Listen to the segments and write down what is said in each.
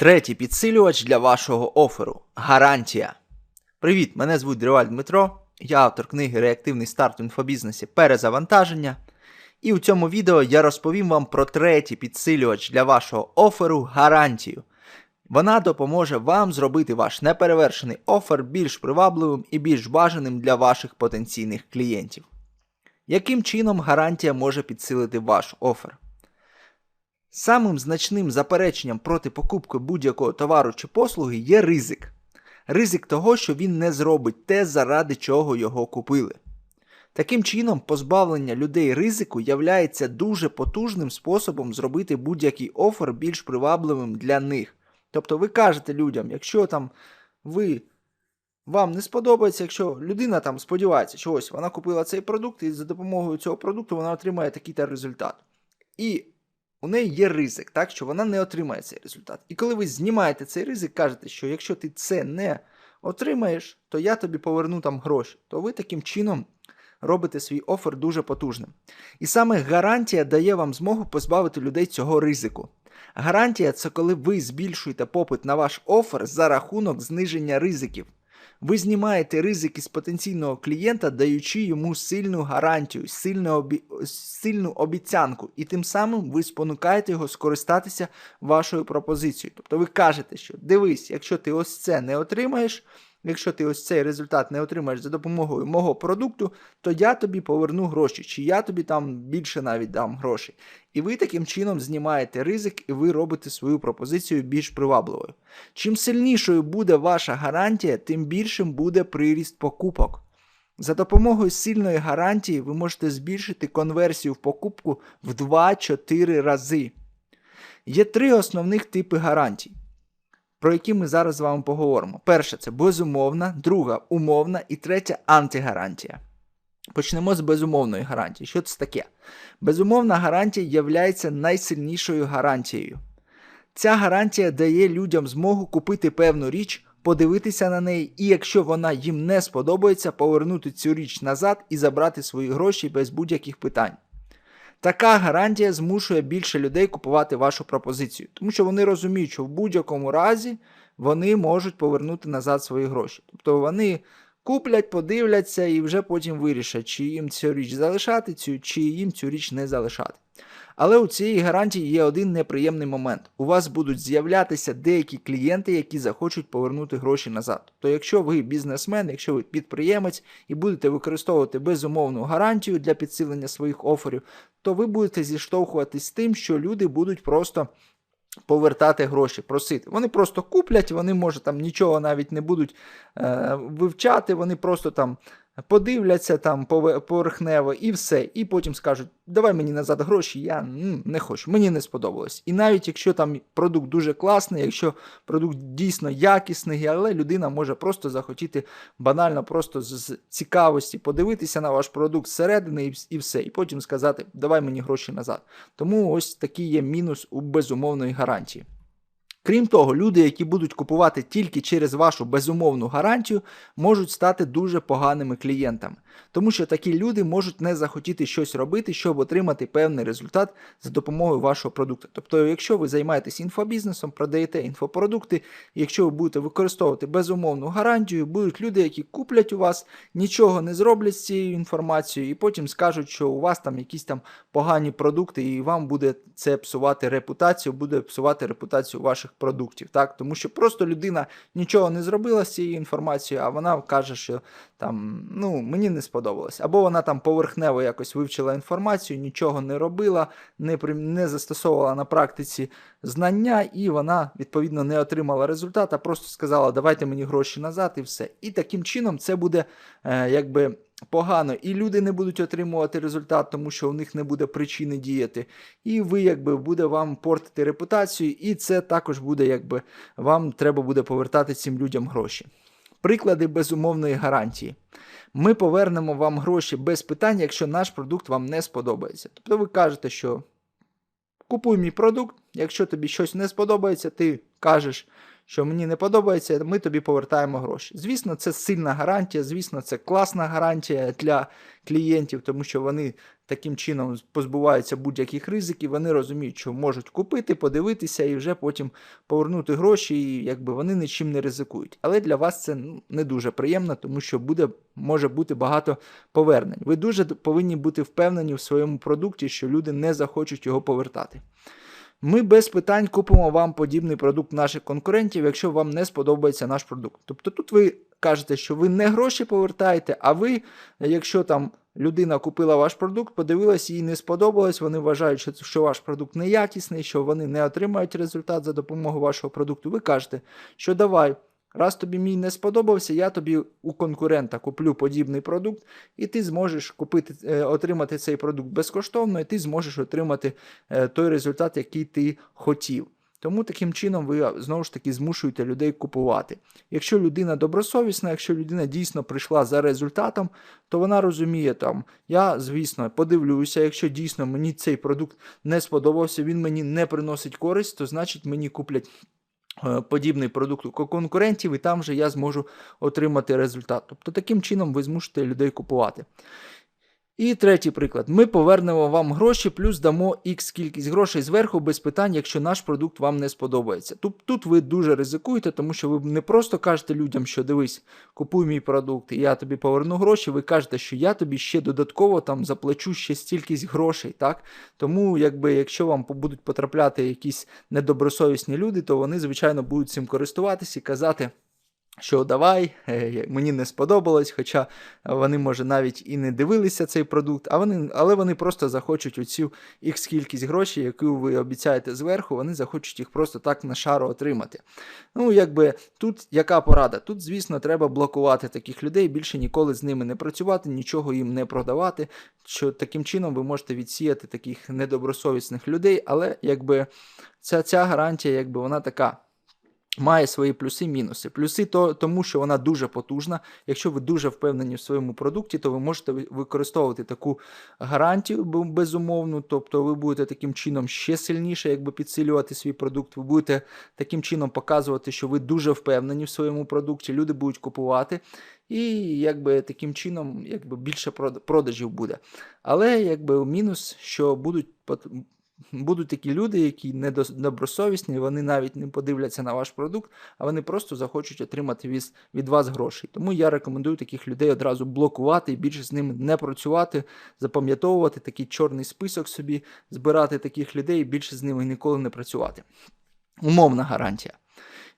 Третій підсилювач для вашого оферу гарантія. Привіт, мене звуть Дриваль Дмитро. Я автор книги Реактивний старт в інфобізнесі Перезавантаження. І у цьому відео я розповім вам про третій підсилювач для вашого оферу гарантію. Вона допоможе вам зробити ваш неперевершений офер більш привабливим і більш бажаним для ваших потенційних клієнтів. Яким чином гарантія може підсилити ваш офер? Самим значним запереченням проти покупки будь-якого товару чи послуги є ризик. Ризик того, що він не зробить те, заради чого його купили. Таким чином, позбавлення людей ризику являється дуже потужним способом зробити будь-який офер більш привабливим для них. Тобто ви кажете людям, якщо там ви вам не сподобається, якщо людина там сподівається, що ось вона купила цей продукт, і за допомогою цього продукту вона отримає такий-то результат. І у неї є ризик, так, що вона не отримає цей результат. І коли ви знімаєте цей ризик, кажете, що якщо ти це не отримаєш, то я тобі поверну там гроші, то ви таким чином робите свій офер дуже потужним. І саме гарантія дає вам змогу позбавити людей цього ризику. Гарантія це коли ви збільшуєте попит на ваш офер за рахунок зниження ризиків. Ви знімаєте ризики з потенційного клієнта, даючи йому сильну гарантію, сильну, обі... сильну обіцянку, і тим самим ви спонукаєте його скористатися вашою пропозицією. Тобто ви кажете, що дивись, якщо ти ось це не отримаєш, якщо ти ось цей результат не отримаєш за допомогою мого продукту, то я тобі поверну гроші, чи я тобі там більше навіть дам грошей. І ви таким чином знімаєте ризик, і ви робите свою пропозицію більш привабливою. Чим сильнішою буде ваша гарантія, тим більшим буде приріст покупок. За допомогою сильної гарантії ви можете збільшити конверсію в покупку в 2-4 рази. Є три основних типи гарантій, про які ми зараз з вами поговоримо. Перша це безумовна, друга умовна і третя антигарантія. Почнемо з безумовної гарантії. Що це таке? Безумовна гарантія є найсильнішою гарантією. Ця гарантія дає людям змогу купити певну річ, подивитися на неї, і якщо вона їм не сподобається, повернути цю річ назад і забрати свої гроші без будь-яких питань. Така гарантія змушує більше людей купувати вашу пропозицію, тому що вони розуміють, що в будь-якому разі вони можуть повернути назад свої гроші. Тобто вони куплять, подивляться і вже потім вирішать, чи їм цю річ залишати, цю, чи їм цю річ не залишати. Але у цієї гарантії є один неприємний момент. У вас будуть з'являтися деякі клієнти, які захочуть повернути гроші назад. То якщо ви бізнесмен, якщо ви підприємець і будете використовувати безумовну гарантію для підсилення своїх оферів, то ви будете зіштовхуватись з тим, що люди будуть просто повертати гроші, просити. Вони просто куплять, вони, може, там нічого навіть не будуть е, вивчати, вони просто там подивляться там поверхнево і все. І потім скажуть, давай мені назад гроші, я не хочу, мені не сподобалось. І навіть якщо там продукт дуже класний, якщо продукт дійсно якісний, але людина може просто захотіти банально, просто з цікавості подивитися на ваш продукт зсередини і, все. І потім сказати, давай мені гроші назад. Тому ось такий є мінус у безумовної гарантії. Крім того, люди, які будуть купувати тільки через вашу безумовну гарантію, можуть стати дуже поганими клієнтами, тому що такі люди можуть не захотіти щось робити, щоб отримати певний результат за допомогою вашого продукту. Тобто, якщо ви займаєтесь інфобізнесом, продаєте інфопродукти, якщо ви будете використовувати безумовну гарантію, будуть люди, які куплять у вас, нічого не зроблять з цією інформацією, і потім скажуть, що у вас там якісь там погані продукти, і вам буде це псувати репутацію, буде псувати репутацію ваших продуктів, так тому що просто людина нічого не зробила з цією інформацією, а вона каже, що там ну мені не сподобалось. Або вона там поверхнево якось вивчила інформацію, нічого не робила, не не застосовувала на практиці знання, і вона відповідно не отримала результат, а просто сказала, давайте мені гроші назад, і все. І таким чином це буде е, якби погано, і люди не будуть отримувати результат, тому що у них не буде причини діяти. І ви, якби, буде вам портити репутацію, і це також буде, якби вам треба буде повертати цим людям гроші. Приклади безумовної гарантії. Ми повернемо вам гроші без питань, якщо наш продукт вам не сподобається. Тобто ви кажете, що купуй мій продукт, якщо тобі щось не сподобається, ти кажеш, що мені не подобається, ми тобі повертаємо гроші. Звісно, це сильна гарантія, звісно, це класна гарантія для клієнтів, тому що вони таким чином позбуваються будь-яких ризиків, вони розуміють, що можуть купити, подивитися і вже потім повернути гроші, і якби вони нічим не ризикують. Але для вас це ну, не дуже приємно, тому що буде, може бути багато повернень. Ви дуже повинні бути впевнені в своєму продукті, що люди не захочуть його повертати. Ми без питань купимо вам подібний продукт наших конкурентів, якщо вам не сподобається наш продукт. Тобто тут ви кажете, що ви не гроші повертаєте, а ви, якщо там людина купила ваш продукт, подивилась, їй не сподобалось, вони вважають, що, що ваш продукт неякісний, що вони не отримають результат за допомогою вашого продукту. Ви кажете, що давай. Раз тобі мій не сподобався, я тобі у конкурента куплю подібний продукт, і ти зможеш купити, е, отримати цей продукт безкоштовно, і ти зможеш отримати е, той результат, який ти хотів. Тому таким чином ви знову ж таки змушуєте людей купувати. Якщо людина добросовісна, якщо людина дійсно прийшла за результатом, то вона розуміє там, я, звісно, подивлюся, якщо дійсно мені цей продукт не сподобався, він мені не приносить користь, то значить мені куплять. Е, подібний продукт у конкурентів, і там же я зможу отримати результат. Тобто таким чином ви змусите людей купувати. І третій приклад. Ми повернемо вам гроші, плюс дамо X кількість грошей зверху без питань, якщо наш продукт вам не сподобається. Тут тут ви дуже ризикуєте, тому що ви не просто кажете людям, що дивись, купуй мій продукт, і я тобі поверну гроші. Ви кажете, що я тобі ще додатково там заплачу ще стількись грошей. так? Тому, якби, якщо вам будуть потрапляти якісь недобросовісні люди, то вони, звичайно, будуть цим користуватися і казати що давай, е, мені не сподобалось, хоча вони, може, навіть і не дивилися цей продукт, а вони, але вони просто захочуть оцю X кількість грошей, яку ви обіцяєте зверху, вони захочуть їх просто так на шару отримати. Ну, якби тут яка порада? Тут, звісно, треба блокувати таких людей, більше ніколи з ними не працювати, нічого їм не продавати. Що таким чином ви можете відсіяти таких недобросовісних людей, але якби ця, ця гарантія, якби вона така. Має свої плюси мінуси. Плюси то, тому, що вона дуже потужна. Якщо ви дуже впевнені в своєму продукті, то ви можете використовувати таку гарантію безумовну, тобто ви будете таким чином ще сильніше якби підсилювати свій продукт. Ви будете таким чином показувати, що ви дуже впевнені в своєму продукті, люди будуть купувати. І якби таким чином якби більше продажів буде. Але якби мінус, що будуть Будуть такі люди, які недобросовісні, вони навіть не подивляться на ваш продукт, а вони просто захочуть отримати від, вас грошей. Тому я рекомендую таких людей одразу блокувати і більше з ними не працювати, запам'ятовувати такий чорний список собі, збирати таких людей і більше з ними ніколи не працювати. Умовна гарантія.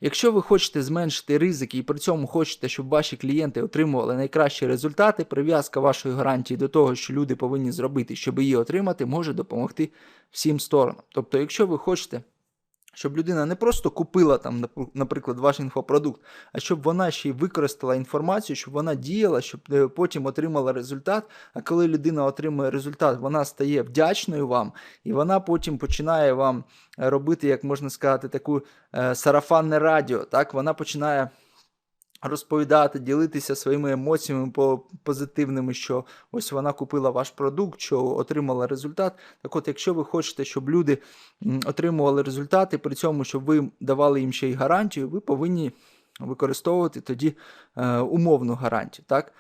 Якщо ви хочете зменшити ризики і при цьому хочете, щоб ваші клієнти отримували найкращі результати, прив'язка вашої гарантії до того, що люди повинні зробити, щоб її отримати, може допомогти всім сторонам. Тобто, якщо ви хочете щоб людина не просто купила там, наприклад, ваш інфопродукт, а щоб вона ще й використала інформацію, щоб вона діяла, щоб е, потім отримала результат. А коли людина отримує результат, вона стає вдячною вам, і вона потім починає вам робити, як можна сказати, таку е, сарафанне радіо. Так, вона починає розповідати, ділитися своїми емоціями позитивними, що ось вона купила ваш продукт, що отримала результат. Так от, якщо ви хочете, щоб люди отримували результати, при цьому, щоб ви давали їм ще й гарантію, ви повинні використовувати тоді е, умовну гарантію. так?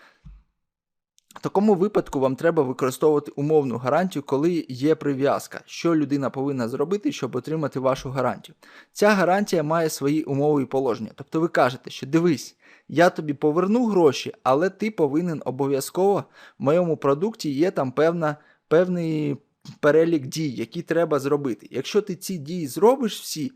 В такому випадку вам треба використовувати умовну гарантію, коли є прив'язка, що людина повинна зробити, щоб отримати вашу гарантію. Ця гарантія має свої умови і положення. Тобто ви кажете, що дивись, я тобі поверну гроші, але ти повинен обов'язково в моєму продукті є там певна, певний перелік дій, які треба зробити. Якщо ти ці дії зробиш всі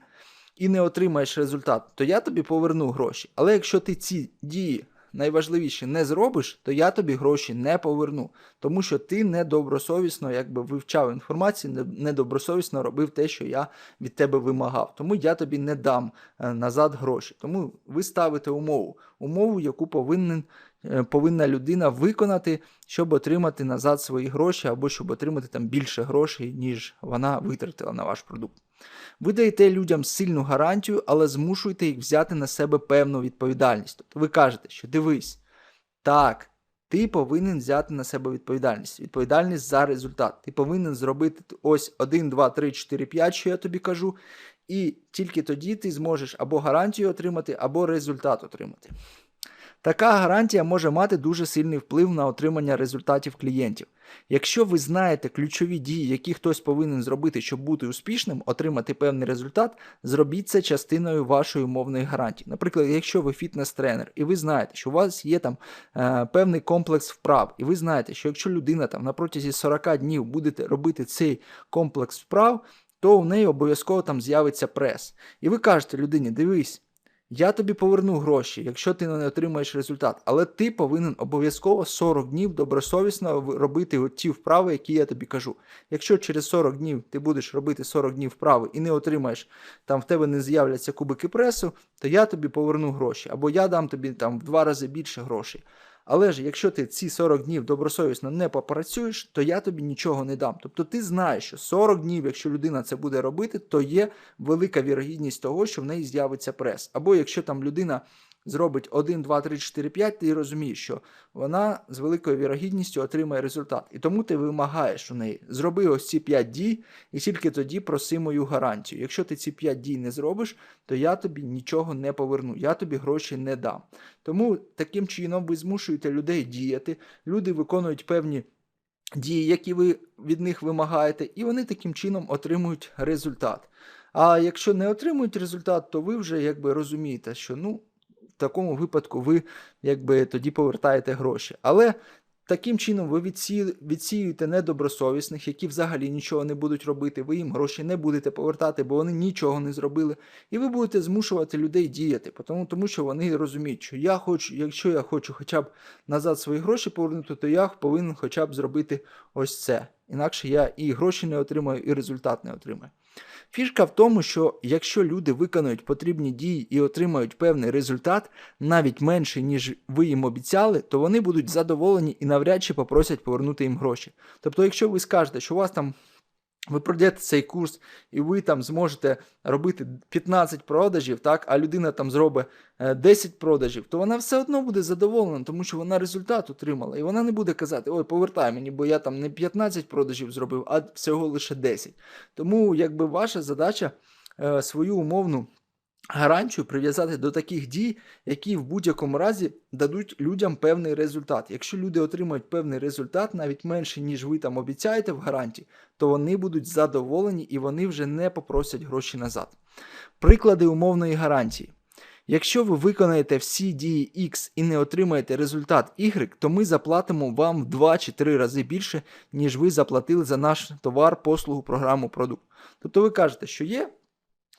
і не отримаєш результат, то я тобі поверну гроші. Але якщо ти ці дії найважливіше не зробиш, то я тобі гроші не поверну. Тому що ти недобросовісно якби вивчав інформацію, недобросовісно робив те, що я від тебе вимагав. Тому я тобі не дам е, назад гроші. Тому ви ставите умову, умову, яку повинен. Е, повинна людина виконати, щоб отримати назад свої гроші, або щоб отримати там більше грошей, ніж вона витратила на ваш продукт. Ви даєте людям сильну гарантію, але змушуєте їх взяти на себе певну відповідальність. Тобто ви кажете, що дивись, так, ти повинен взяти на себе відповідальність. Відповідальність за результат. Ти повинен зробити ось 1, 2, 3, 4, 5, що я тобі кажу. І тільки тоді ти зможеш або гарантію отримати, або результат отримати. Така гарантія може мати дуже сильний вплив на отримання результатів клієнтів. Якщо ви знаєте ключові дії, які хтось повинен зробити, щоб бути успішним, отримати певний результат, зробіть це частиною вашої умовної гарантії. Наприклад, якщо ви фітнес-тренер, і ви знаєте, що у вас є там е, певний комплекс вправ, і ви знаєте, що якщо людина там на протязі 40 днів буде робити цей комплекс вправ, то у неї обов'язково там з'явиться прес. І ви кажете людині, дивись. Я тобі поверну гроші, якщо ти не отримаєш результат, але ти повинен обов'язково 40 днів добросовісно робити ті вправи, які я тобі кажу. Якщо через 40 днів ти будеш робити 40 днів вправи і не отримаєш, там в тебе не з'являться кубики пресу, то я тобі поверну гроші, або я дам тобі там в два рази більше грошей. Але ж якщо ти ці 40 днів добросовісно не попрацюєш, то я тобі нічого не дам. Тобто ти знаєш, що 40 днів, якщо людина це буде робити, то є велика вірогідність того, що в неї з'явиться прес. Або якщо там людина зробить 1, 2, 3, 4, 5, ти розумієш, що вона з великою вірогідністю отримає результат. І тому ти вимагаєш у неї, зроби ось ці 5 дій, і тільки тоді проси мою гарантію. Якщо ти ці 5 дій не зробиш, то я тобі нічого не поверну, я тобі гроші не дам. Тому таким чином ви змушуєте людей діяти, люди виконують певні. Дії, які ви від них вимагаєте, і вони таким чином отримують результат. А якщо не отримують результат, то ви вже якби розумієте, що ну такому випадку ви якби тоді повертаєте гроші. Але таким чином ви відсіюєте недобросовісних, які взагалі нічого не будуть робити, ви їм гроші не будете повертати, бо вони нічого не зробили. І ви будете змушувати людей діяти, тому, тому що вони розуміють, що я хочу, якщо я хочу хоча б назад свої гроші повернути, то я повинен хоча б зробити ось це. Інакше я і гроші не отримаю, і результат не отримаю. Фішка в тому, що якщо люди виконують потрібні дії і отримають певний результат, навіть менший, ніж ви їм обіцяли, то вони будуть задоволені і навряд чи попросять повернути їм гроші. Тобто, якщо ви скажете, що у вас там ви пройдете цей курс, і ви там зможете робити 15 продажів, так, а людина там зробить 10 е, продажів, то вона все одно буде задоволена, тому що вона результат отримала. І вона не буде казати, ой, повертай мені, бо я там не 15 продажів зробив, а всього лише 10. Тому якби ваша задача е, свою умовну гарантію прив'язати до таких дій, які в будь-якому разі дадуть людям певний результат. Якщо люди отримають певний результат, навіть менше, ніж ви там обіцяєте в гарантії, то вони будуть задоволені і вони вже не попросять гроші назад. Приклади умовної гарантії. Якщо ви виконаєте всі дії X і не отримаєте результат Y, то ми заплатимо вам в 2 чи 3 рази більше, ніж ви заплатили за наш товар, послугу, програму, продукт. Тобто ви кажете, що є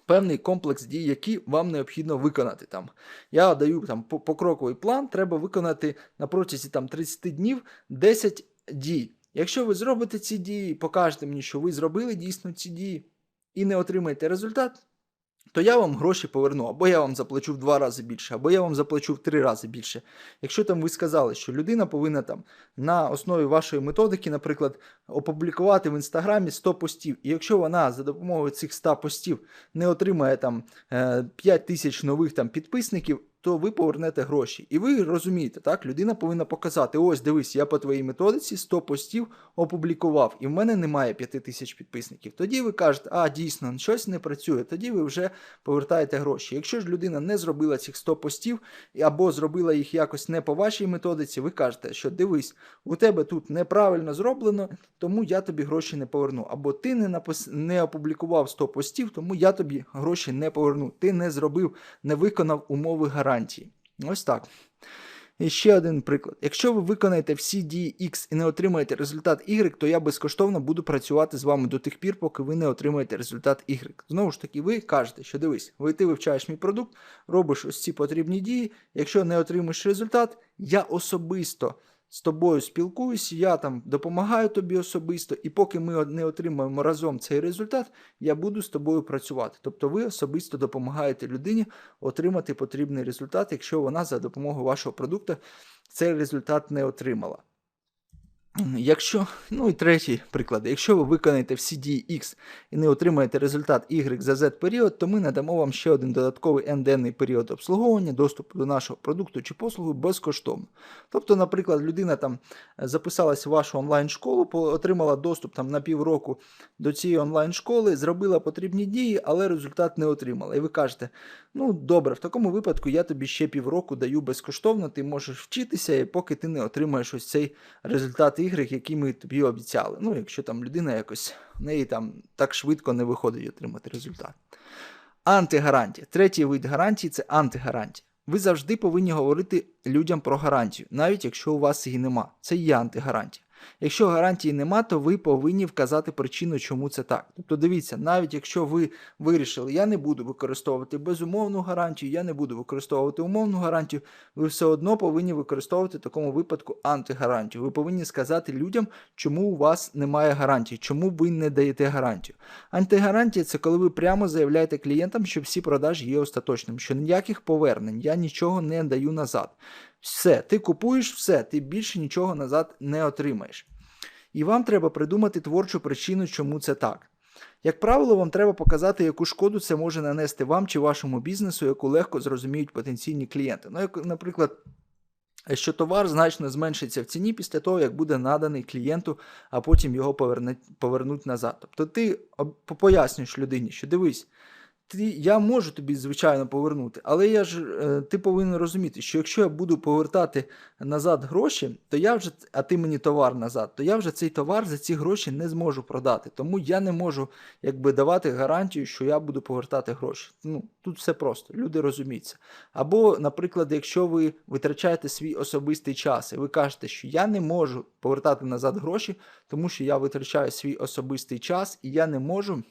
певний комплекс дій, які вам необхідно виконати. Там. Я даю там покроковий план, треба виконати на протязі там, 30 днів 10 дій. Якщо ви зробите ці дії, покажете мені, що ви зробили дійсно ці дії і не отримаєте результат, то я вам гроші поверну, або я вам заплачу в два рази більше, або я вам заплачу в три рази більше. Якщо там ви сказали, що людина повинна там на основі вашої методики, наприклад, опублікувати в інстаграмі 100 постів, і якщо вона за допомогою цих 100 постів не отримає там 5 е, тисяч нових там підписників, то ви повернете гроші. І ви розумієте, так, людина повинна показати: ось, дивись, я по твоїй методиці 100 постів опублікував, і в мене немає 5 тисяч підписників. Тоді ви кажете, а дійсно щось не працює, тоді ви вже повертаєте гроші. Якщо ж людина не зробила цих 100 постів або зробила їх якось не по вашій методиці, ви кажете, що дивись, у тебе тут неправильно зроблено, тому я тобі гроші не поверну. Або ти не напис... не опублікував 100 постів, тому я тобі гроші не поверну. Ти не зробив, не виконав умови гарантії гарантії. Ось так. І ще один приклад. Якщо ви виконаєте всі дії X і не отримаєте результат Y, то я безкоштовно буду працювати з вами до тих пір, поки ви не отримаєте результат Y. Знову ж таки, ви кажете, що дивись, ви ти вивчаєш мій продукт, робиш ось ці потрібні дії. Якщо не отримаєш результат, я особисто з тобою спілкуюся, я там допомагаю тобі особисто, і поки ми не отримаємо разом цей результат, я буду з тобою працювати. Тобто ви особисто допомагаєте людині отримати потрібний результат, якщо вона за допомогою вашого продукту цей результат не отримала. Якщо, ну і третій приклад, якщо ви виконаєте всі дії X і не отримаєте результат Y за Z період, то ми надамо вам ще один додатковий n-денний період обслуговування, доступу до нашого продукту чи послуги безкоштовно. Тобто, наприклад, людина там е, записалась в вашу онлайн-школу, отримала доступ там на півроку до цієї онлайн-школи, зробила потрібні дії, але результат не отримала. І ви кажете, ну добре, в такому випадку я тобі ще півроку даю безкоштовно, ти можеш вчитися, і поки ти не отримаєш ось цей результат ігри, які ми тобі обіцяли. Ну, якщо там людина якось в неї там так швидко не виходить отримати результат. Антигарантія. Третій вид гарантії це антигарантія. Ви завжди повинні говорити людям про гарантію, навіть якщо у вас її нема. Це є антигарантія. Якщо гарантії нема, то ви повинні вказати причину, чому це так. Тобто дивіться, навіть якщо ви вирішили, я не буду використовувати безумовну гарантію, я не буду використовувати умовну гарантію, ви все одно повинні використовувати в такому випадку антигарантію. Ви повинні сказати людям, чому у вас немає гарантії, чому ви не даєте гарантію. Антигарантія це коли ви прямо заявляєте клієнтам, що всі продажі є остаточними, що ніяких повернень, я нічого не даю назад. Все, ти купуєш все, ти більше нічого назад не отримаєш. І вам треба придумати творчу причину, чому це так. Як правило, вам треба показати, яку шкоду це може нанести вам чи вашому бізнесу, яку легко зрозуміють потенційні клієнти. Ну, як, наприклад, що товар значно зменшиться в ціні після того, як буде наданий клієнту, а потім його повернуть, назад. Тобто ти пояснюєш людині, що дивись, ти, я можу тобі, звичайно, повернути, але я ж, е, ти повинен розуміти, що якщо я буду повертати назад гроші, то я вже, а ти мені товар назад, то я вже цей товар за ці гроші не зможу продати. Тому я не можу якби давати гарантію, що я буду повертати гроші. Ну, тут все просто, люди розуміються. Або, наприклад, якщо ви витрачаєте свій особистий час, і ви кажете, що я не можу повертати назад гроші, тому що я витрачаю свій особистий час і я не можу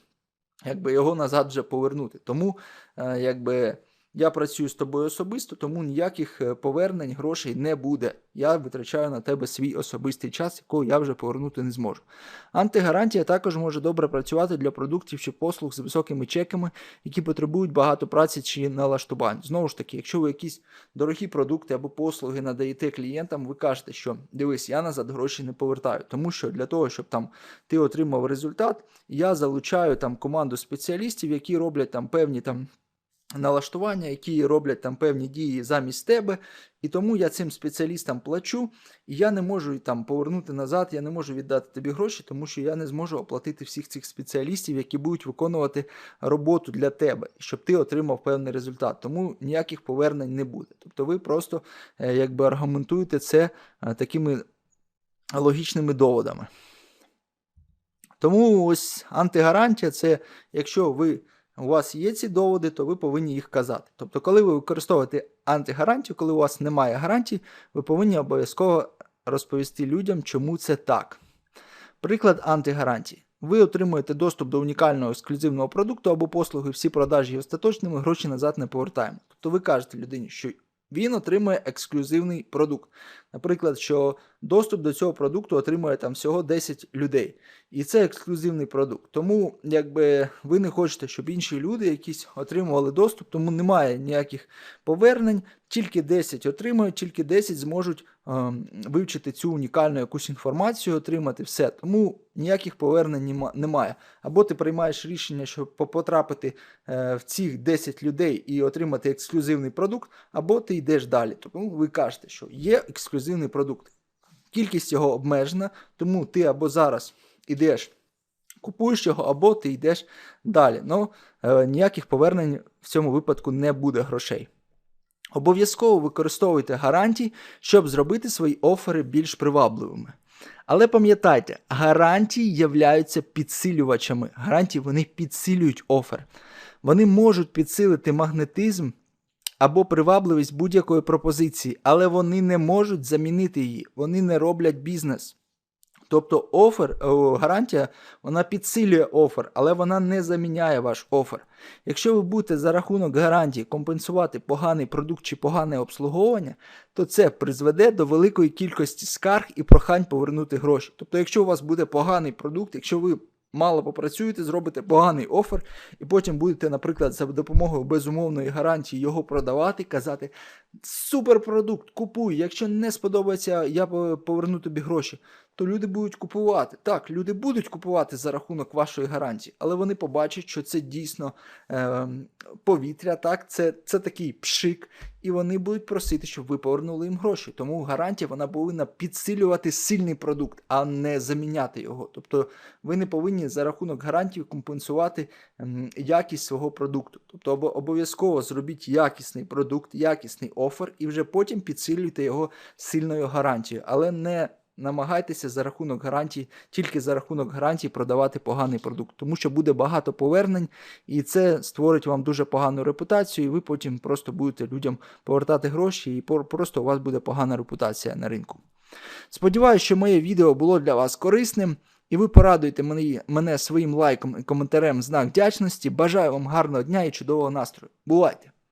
якби його назад вже повернути. Тому е, якби я працюю з тобою особисто, тому ніяких е, повернень грошей не буде. Я витрачаю на тебе свій особистий час, якого я вже повернути не зможу. Антигарантія також може добре працювати для продуктів чи послуг з високими чеками, які потребують багато праці чи налаштувань. Знову ж таки, якщо ви якісь дорогі продукти або послуги надаєте клієнтам, ви кажете, що дивись, я назад гроші не повертаю, тому що для того, щоб там ти отримав результат, я залучаю там команду спеціалістів, які роблять там певні там. Налаштування, які роблять там певні дії замість тебе, і тому я цим спеціалістам плачу, і я не можу там повернути назад, я не можу віддати тобі гроші, тому що я не зможу оплатити всіх цих спеціалістів, які будуть виконувати роботу для тебе, щоб ти отримав певний результат. Тому ніяких повернень не буде. Тобто ви просто е, якби аргументуєте це е, такими логічними доводами. Тому ось антигарантія це якщо ви у вас є ці доводи, то ви повинні їх казати. Тобто, коли ви використовуєте антигарантію, коли у вас немає гарантій, ви повинні обов'язково розповісти людям, чому це так. Приклад антигарантії. Ви отримуєте доступ до унікального ексклюзивного продукту або послуги, всі продажі є остаточними, гроші назад не повертаємо. Тобто ви кажете людині, що він отримує ексклюзивний продукт. Наприклад, що доступ до цього продукту отримує там всього 10 людей. І це ексклюзивний продукт. Тому якби ви не хочете, щоб інші люди якісь отримували доступ, тому немає ніяких повернень, тільки 10 отримають, тільки 10 зможуть вивчити цю унікальну якусь інформацію, отримати все. Тому ніяких повернень немає. Або ти приймаєш рішення, щоб потрапити е, в цих 10 людей і отримати ексклюзивний продукт, або ти йдеш далі. Тому ви кажете, що є ексклюзивний продукт. Кількість його обмежена, тому ти або зараз ідеш, купуєш його, або ти йдеш далі. Ну, е, ніяких повернень в цьому випадку не буде грошей. Обов'язково використовуйте гарантії, щоб зробити свої офери більш привабливими. Але пам'ятайте, гарантії являються підсилювачами. Гарантії вони підсилюють офер. Вони можуть підсилити магнетизм або привабливість будь-якої пропозиції, але вони не можуть замінити її, вони не роблять бізнес. Тобто офер, гарантія, вона підсилює офер, але вона не заміняє ваш офер. Якщо ви будете за рахунок гарантії компенсувати поганий продукт чи погане обслуговування, то це призведе до великої кількості скарг і прохань повернути гроші. Тобто, якщо у вас буде поганий продукт, якщо ви мало попрацюєте, зробите поганий офер, і потім будете, наприклад, за допомогою безумовної гарантії його продавати, казати: супер продукт, купуй, якщо не сподобається, я поверну тобі гроші. То люди будуть купувати. Так, люди будуть купувати за рахунок вашої гарантії, але вони побачать, що це дійсно е, повітря, так, це, це такий пшик, і вони будуть просити, щоб ви повернули їм гроші. Тому гарантія вона повинна підсилювати сильний продукт, а не заміняти його. Тобто ви не повинні за рахунок гарантії компенсувати ем, якість свого продукту. Тобто обо- обов'язково зробіть якісний продукт, якісний офер, і вже потім підсилюйте його сильною гарантією, але не намагайтеся за рахунок гарантій, тільки за рахунок гарантій продавати поганий продукт, тому що буде багато повернень, і це створить вам дуже погану репутацію, і ви потім просто будете людям повертати гроші, і просто у вас буде погана репутація на ринку. Сподіваюся, що моє відео було для вас корисним. І ви порадуєте мене, мене своїм лайком і коментарем знак вдячності. Бажаю вам гарного дня і чудового настрою. Бувайте!